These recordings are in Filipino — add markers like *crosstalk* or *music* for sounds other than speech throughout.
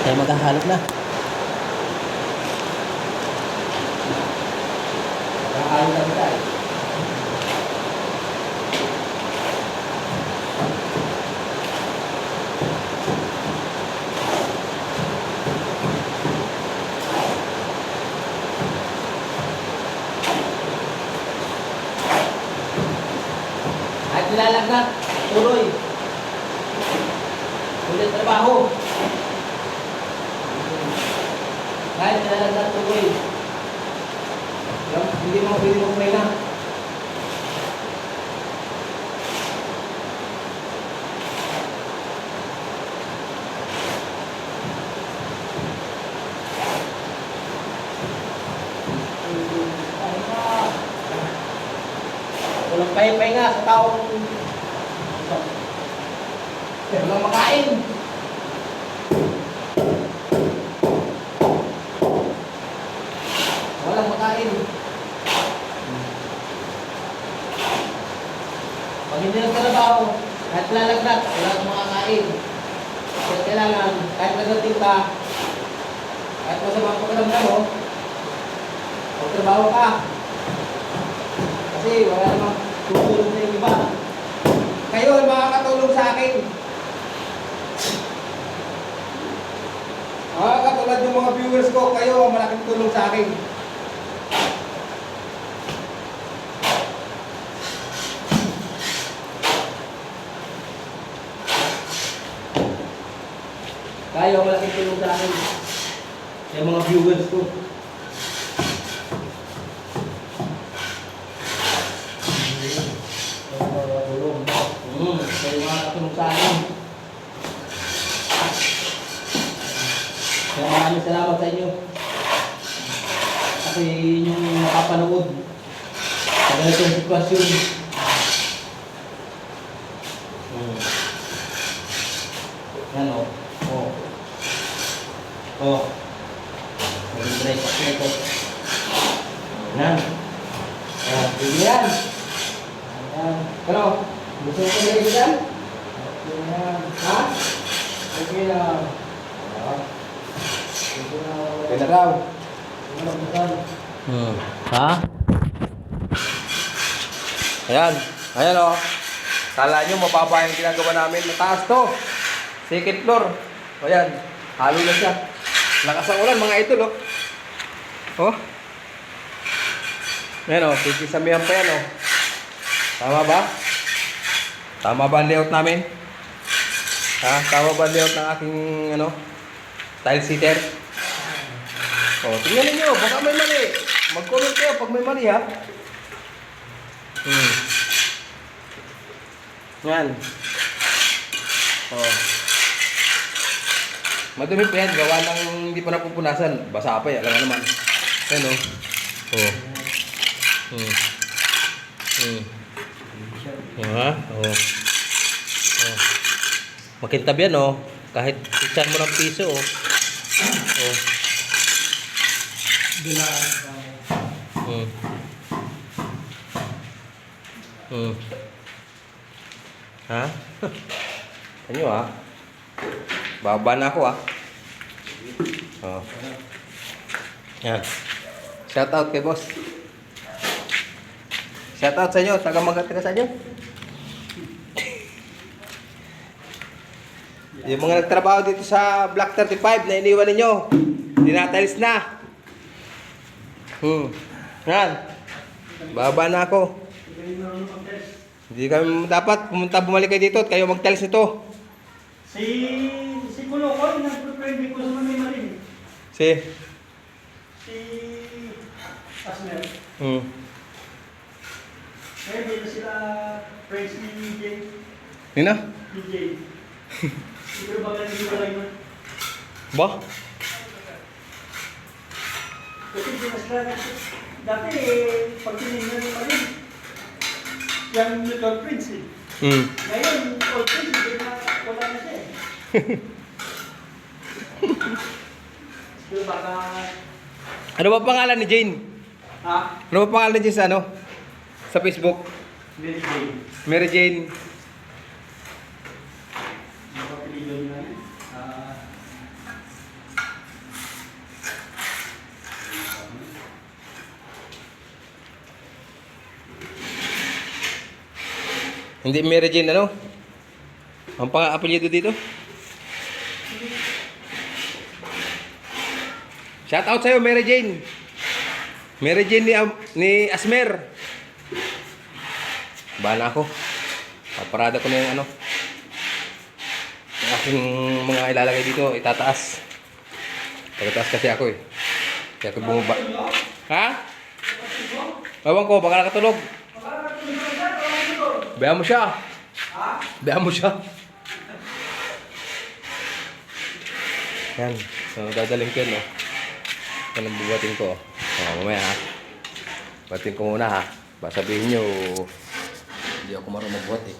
Tayo maghahalap na. Nakakain kami tayo. At nilalagnat, tuloy. Ulit trabaho. Kahit nilalagnat, tuloy. Yung, hindi mo pwede mo na. Walang pahinga sa taong walang makain. Walang makain. Pag hindi nagtrabaho, kahit lalagnat, wala kang makakain. Kaya kailangan, kahit nagating ka, kahit masama ang pakiramdam mo, magtrabaho ka. Kasi wala namang tutulong sa iba. Kayo ang makakatulong sa akin. Ah, katulad yung mga viewers ko, kayo ang malaking tulong sa akin. Kayo ang malaking tulong sa akin. Yung mga viewers ko. Hmm, kayo ang makakatulong sa akin. Kaya maraming salamat sa inyo. Kasi yun yung nakapanood sa ganitong sitwasyon. Hmm. Yan o. Oh. Oh. Mag-dry sa ito. Yan. Yan. Pwede yan. Yan. Ano? Gusto ko nilagay dyan? Okay yan. Ha? Okay. Ah. Okay na raw. Hmm. Ha? Ayan. Ayan o. Kala nyo mababa yung ginagawa namin. Mataas to. Second floor. O yan. Halo na siya. Lakas ang ulan mga idol o. Oh. Ayan o. Sisamihan pa yan o. Tama ba? Tama ba ang layout namin? Ha? Tama ba ang layout ng aking ano? Tile sitter? Oh, tingnan niyo, baka may mali. Mag-comment kayo pag may mali ha. Hmm. Yan. Oh. Madumi pa yan, gawa ng hindi pa napupunasan. Basa pa yan, alam naman. Ayan oh. Oh. Hmm. Hmm. Ha? Oh. Oh. Makintab yan oh. Kahit isan mo ng piso oh. Oh. Hmm. Hmm. Ha? *laughs* Ano ah? Baba na ako ah. Oh. Yan. Shout out kay boss. Shout out sa inyo. Taga Magatigas sa inyo. *laughs* Yung mga nagtrabaho dito sa Block 35 na iniwan ninyo. Dinatiles na. Hmm. Yan. Baba na ako. Hindi kami dapat pumunta bumalik kayo dito at kayo mag-tiles nito. Si Kulo ko, nagpe-friendly ko sa mga marin. Si. Si Asner. Hmm. Hindi na sila friends *laughs* ni DJ. Nino? DJ. Siguro ba ganun yung wala yun? Ba? Kasi hindi na sila Dati, pag tinignan ng marin, yung mutual friends eh. Hmm. Ngayon, hindi na, wala na siya eh. *laughs* baka... Ano ba pangalan ni Jane? Ha? Ano ba pangalan ni Jane sa ano? Sa Facebook? Mary Jane. Mary Jane. Ah. Hindi Mary Jane ano? Ang pang-apelyado dito? Shout out sa'yo, Mary Jane. Mary Jane ni, ni Asmer. Bahala ako. Paparada ko na yung ano. Yung aking mga ilalagay dito, itataas. Pagkataas kasi ako eh. Kaya ako bumaba. Ha? Ewan ko, baka nakatulog. Bayaan mo siya. Bayaan mo siya. Yan. So, dadaling ko yun, no? Yan ang bubating ko. O, mamaya, ha? Bating ko muna, ha? Baka sabihin nyo, hindi ako marunong magbuhat, eh.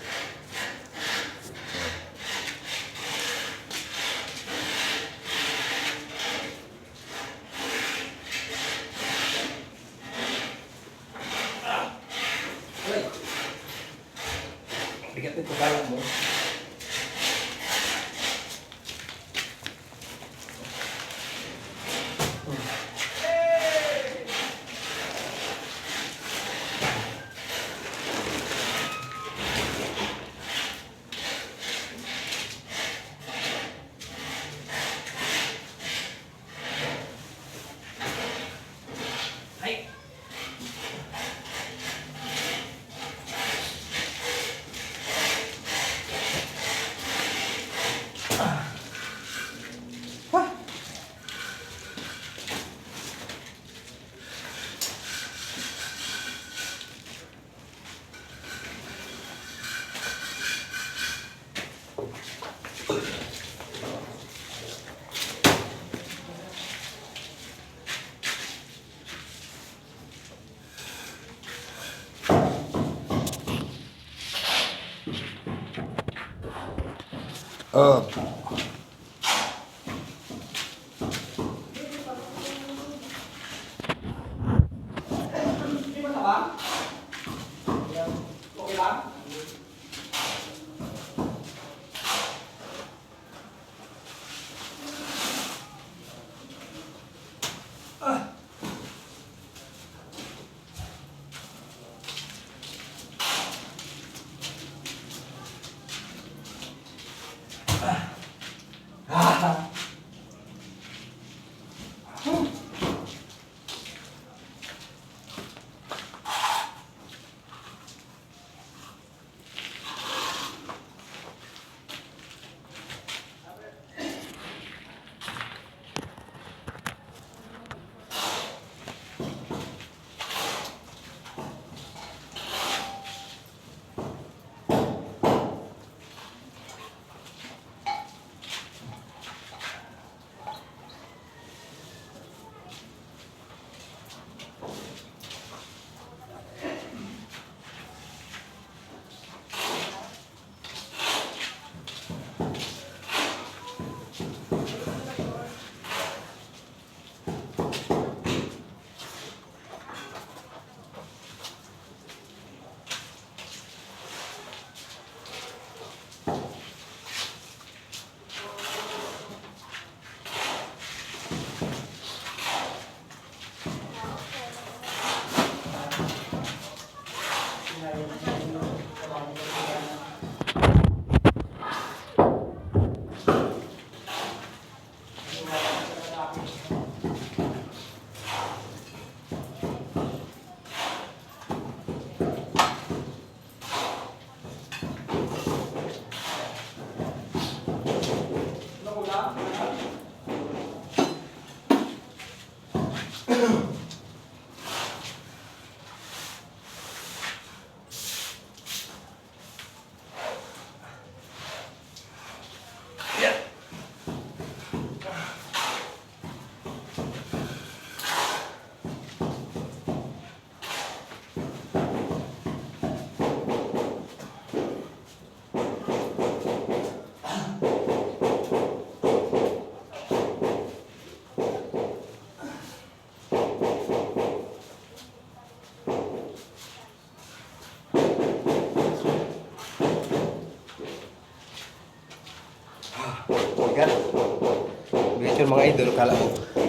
Uh. Mga idol, kala mo.